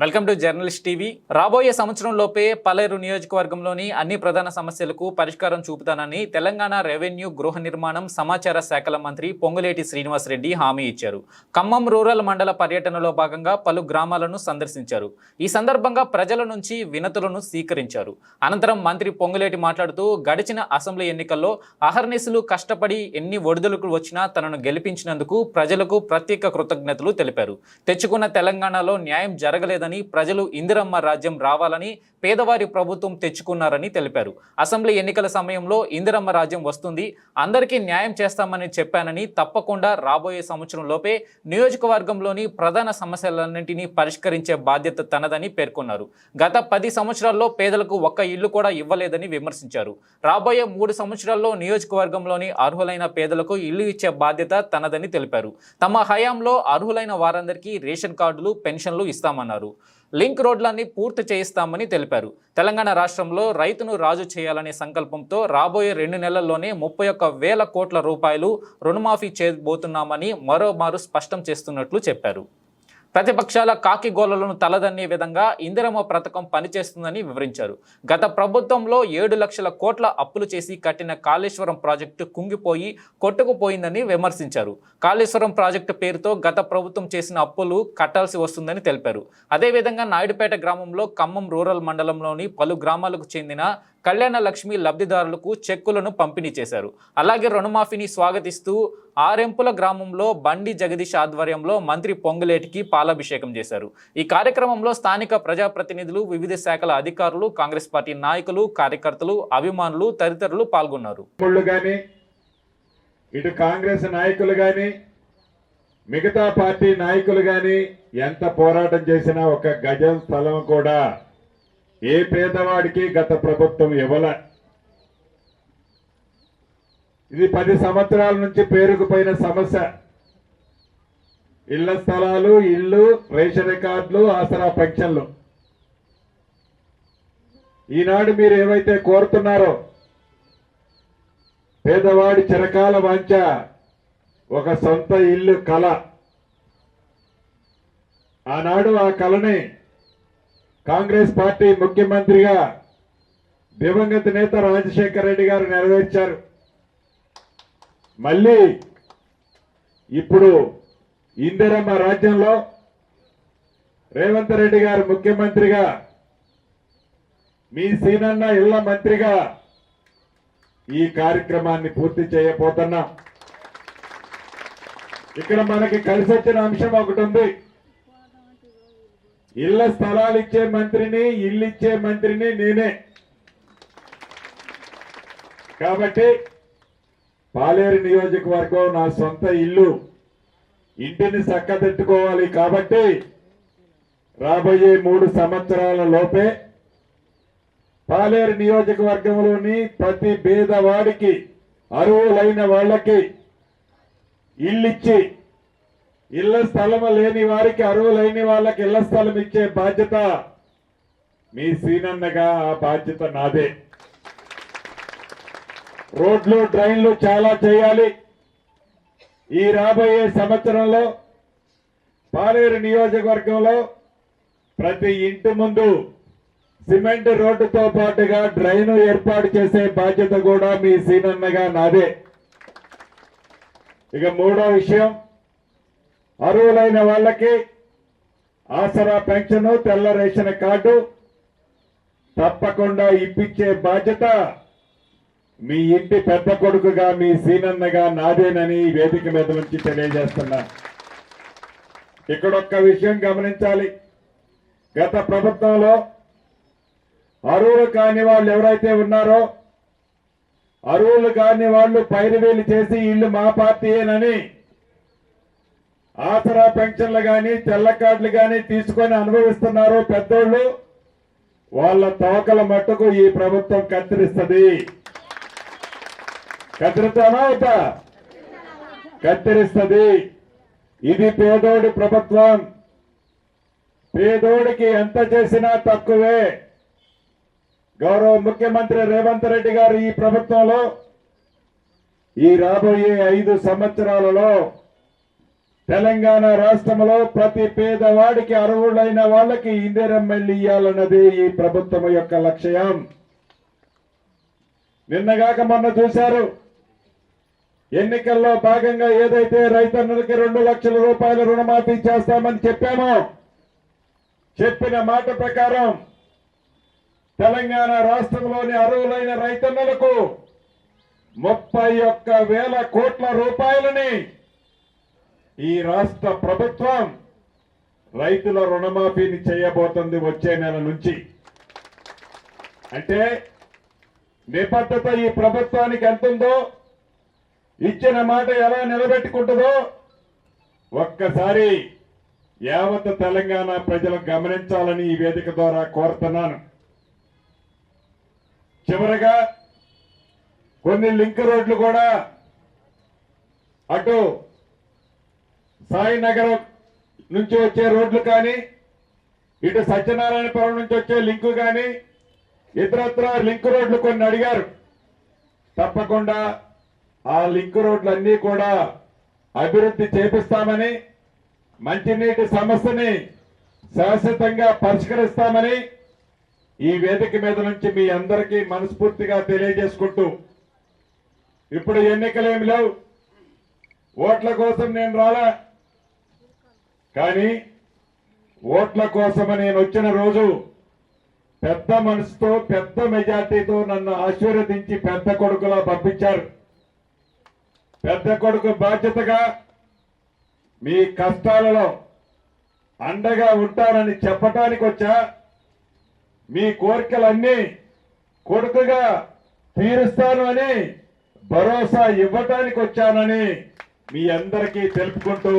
Welcome to journalist TV. రాబోయే సంవత్సరం లోపే పలేరు నియోజకవర్గంలోని అన్ని ప్రధాన సమస్యలకు పరిష్కారం చూపుతానని తెలంగాణ రెవెన్యూ గృహ నిర్మాణం సమాచార శాఖల మంత్రి పొంగులేటి శ్రీనివాసరెడ్డి హామీ ఇచ్చారు. ఖమ్మం రూరల్ మండల పర్యటనలో భాగంగా పలు గ్రామాలను సందర్శించారు. ఈ సందర్భంగా ప్రజల నుంచి వినతులను స్వీకరించారు. అనంతరం మంత్రి పొంగులేటి మాట్లాడుతూ గడిచిన అసెంబ్లీ ఎన్నికల్లో అహర్నిశలు కష్టపడి ఎన్ని ఒడిదులకు వచ్చినా తనను గెలిపించినందుకు ప్రజలకు ప్రత్యేక కృతజ్ఞతలు తెలిపారు. తెచ్చుకున్న తెలంగాణలో న్యాయం జరగలేదని ప్రజలు ఇందిరమ్మ రాజ్యం రావాలని పేదవారి ప్రభుత్వం తెచ్చుకున్నారని తెలిపారు. అసెంబ్లీ ఎన్నికల సమయంలో ఇందిరమ్మ రాజ్యం వస్తుంది అందరికీ న్యాయం చేస్తామని చెప్పానని తప్పకుండా రాబోయే సంవత్సరం లోపే నియోజకవర్గంలోని ప్రధాన సమస్యలన్నింటినీ పరిష్కరించే బాధ్యత తనదని పేర్కొన్నారు. గత పది సంవత్సరాల్లో పేదలకు ఒక్క ఇల్లు కూడా ఇవ్వలేదని విమర్శించారు. రాబోయే మూడు సంవత్సరాల్లో నియోజకవర్గంలోని అర్హులైన పేదలకు ఇల్లు ఇచ్చే బాధ్యత తనదని తెలిపారు. తమ హయాంలో అర్హులైన వారందరికీ రేషన్ కార్డులు పెన్షన్లు ఇస్తామన్నారు. లింక్ రోడ్లన్నీ పూర్తి చేయిస్తామని తెలిపారు. తెలంగాణ రాష్ట్రంలో రైతును రాజు చేయాలనే సంకల్పంతో రాబోయే రెండు నెలల్లోనే ముప్పై ఒక్క వేల కోట్ల రూపాయలు రుణమాఫీ చేయబోతున్నామని మరోమారు స్పష్టం చేస్తున్నట్లు చెప్పారు. ప్రతిపక్షాల కాకి గోలలను తలదన్నే విధంగా ఇందిరమ్మ పథకం పనిచేస్తుందని వివరించారు. గత ప్రభుత్వంలో ఏడు లక్షల కోట్ల అప్పులు చేసి కట్టిన కాళేశ్వరం ప్రాజెక్టు కుంగిపోయి కొట్టుకుపోయిందని విమర్శించారు. కాళేశ్వరం ప్రాజెక్టు పేరుతో గత ప్రభుత్వం చేసిన అప్పులు కట్టాల్సి వస్తుందని తెలిపారు. అదేవిధంగా నాయుడుపేట గ్రామంలో ఖమ్మం రూరల్ మండలంలోని పలు గ్రామాలకు చెందిన కళ్యాణ లక్ష్మి లబ్ధిదారులకు చెక్కులను పంపిణీ చేశారు. అలాగే రుణమాఫీని స్వాగతిస్తూ ఆరెంపుల గ్రామంలో బండి జగదీష్ ఆధ్వర్యంలో మంత్రి పొంగులేటికి పాలాభిషేకం చేశారు. ఈ కార్యక్రమంలో స్థానిక ప్రజాప్రతినిధులు వివిధ శాఖల అధికారులు కాంగ్రెస్ పార్టీ నాయకులు కార్యకర్తలు అభిమానులు తదితరులు పాల్గొన్నారు. ఇటు కాంగ్రెస్ నాయకులు కానీ మిగతా పార్టీ నాయకులు కానీ ఎంత పోరాటం చేసినా ఒక గజం స్థలం కూడా ఏ పేదవాడికి గత ప్రభుత్వం ఇవ్వల? ఇది పది సంవత్సరాల నుంచి పేరుకుపోయిన సమస్య. ఇళ్ళ స్థలాలు ఇల్లు రేషన్ కార్డులు ఆసరా పెన్షన్లు. ఈనాడు మీరు ఏవైతే కోరుతున్నారో పేదవాడి చిరకాల వాంఛ ఒక సొంత ఇల్లు కళ. ఆనాడు ఆ కళని కాంగ్రెస్ పార్టీ ముఖ్యమంత్రిగా దివంగత నేత రాజశేఖర రెడ్డి గారు నెరవేర్చారు. మళ్ళీ ఇప్పుడు ఇందిరమ్మ రాజ్యంలో రేవంత్ రెడ్డి గారు ముఖ్యమంత్రిగా మీ సీనన్న ఇళ్ళ మంత్రిగా ఈ కార్యక్రమాన్ని పూర్తి చేయబోతున్నాం. ఇక్కడ మనకి కలిసి వచ్చిన అంశం ఒకటి ఉంది. ఇళ్ళ స్థలాలు ఇచ్చే మంత్రిని ఇల్లు ఇచ్చే మంత్రిని నేనే. కాబట్టి పాలేరు నియోజకవర్గం నా సొంత ఇల్లు. ఇంటిని చక్కదిట్టుకోవాలి కాబట్టి రాబోయే మూడు సంవత్సరాల లోపే పాలేరు నియోజకవర్గంలోని ప్రతి పేదవాడికి అర్హులైన వాళ్ళకి ఇల్లిచ్చి ఇళ్ళ స్థలం లేని వారికి అర్హులైన వాళ్ళకి ఇళ్ళ స్థలం ఇచ్చే బాధ్యత మీ సీనన్నగా ఆ బాధ్యత నాదే. రోడ్లు డ్రైన్లు చాలా చేయాలి. ఈ రాబోయే సంవత్సరంలో పాలేరు నియోజకవర్గంలో ప్రతి ఇంటి ముందు సిమెంట్ రోడ్డుతో పాటుగా డ్రైన్ ఏర్పాటు చేసే బాధ్యత కూడా మీ సీనన్నగా నాదే. ఇక మూడో విషయం అర్హులైన వాళ్ళకి ఆసరా పెన్షన్ తెల్ల రేషన్ కార్డు తప్పకుండా ఇప్పించే బాధ్యత మీ ఇంటి పెద్ద కొడుకుగా మీ సీనన్నగా నాదేనని వేదిక మీద నుంచి తెలియజేస్తున్నా. ఇక్కడ ఒక్క విషయం గమనించాలి. గత ప్రభుత్వంలో అరువులు కాని వాళ్ళు ఎవరైతే ఉన్నారో అరువులు కాని వాళ్ళు పైరువేలు చేసి ఇల్లు మా పార్టీయేనని ఆసరా పెన్షన్లు కానీ తెల్ల కార్డులు కానీ తీసుకొని అనుభవిస్తున్నారు పెద్దోళ్ళు. వాళ్ళ తోకల మట్టుకు ఈ ప్రభుత్వం కత్తిరిస్తుంది. కత్తిరిస్తానా అవుతా కత్తిరిస్తుంది. ఇది పేదోడి ప్రభుత్వం. పేదోడికి ఎంత చేసినా తక్కువే. గౌరవ ముఖ్యమంత్రి రేవంత్ రెడ్డి గారు ఈ ప్రభుత్వంలో ఈ రాబోయే ఐదు సంవత్సరాలలో తెలంగాణ రాష్ట్రంలో ప్రతి పేదవాడికి అర్హుడైన వాళ్ళకి ఇందిరమ్మెల్లి ఇయ్యాలన్నది ఈ ప్రభుత్వం యొక్క లక్ష్యం. నిన్నగాక మొన్న చూశారు ఎన్నికల్లో భాగంగా ఏదైతే రైతన్నులకి రెండు లక్షల రూపాయల రుణమాఫీ చేస్తామని చెప్పామో చెప్పిన మాట ప్రకారం తెలంగాణ రాష్ట్రంలోని అర్హులైన రైతన్నులకు ముప్పై ఒక్క వేల కోట్ల రూపాయలని ఈ రాష్ట్ర ప్రభుత్వం రైతుల రుణమాఫీని చేయబోతుంది వచ్చే నెల నుంచి. అంటే నిబద్ధత ఈ ప్రభుత్వానికి ఎంతుందో ఇచ్చిన మాట ఎలా నిలబెట్టుకుంటుందో ఒక్కసారి యావత్ తెలంగాణ ప్రజలు గమనించాలని ఈ వేదిక ద్వారా కోరుతున్నాను. చివరగా కొన్ని లింక్ రోడ్లు కూడా అటు సాయినగర్ నుంచి వచ్చే రోడ్లు కానీ ఇటు సత్యనారాయణపురం నుంచి వచ్చే లింకు కానీ ఇతరత్ర లింక్ రోడ్లు కొన్ని అడిగారు. తప్పకుండా ఆ లింక్ రోడ్లన్నీ కూడా అభివృద్ధి చేపిస్తామని మంచినీటి సమస్యని శాశ్వతంగా పరిష్కరిస్తామని ఈ వేదిక మీద నుంచి మీ అందరికీ మనస్ఫూర్తిగా తెలియజేసుకుంటూ ఇప్పుడు ఎన్నికలేమి లేవు. ఓట్ల కోసం నేను రాలా. కానీ ఓట్ల కోసం నేను వచ్చిన రోజు పెద్ద మనసుతో పెద్ద మెజార్టీతో నన్ను ఆశీర్వదించి పెద్ద కొడుకులా పంపించారు. పెద్ద కొడుకు బాధ్యతగా మీ కష్టాలలో అండగా ఉంటానని చెప్పటానికి వచ్చా మీ కోరికలన్నీ కొడుకుగా తీరుస్తాను అని భరోసా ఇవ్వటానికి వచ్చానని మీ అందరికీ తెలుపుకుంటూ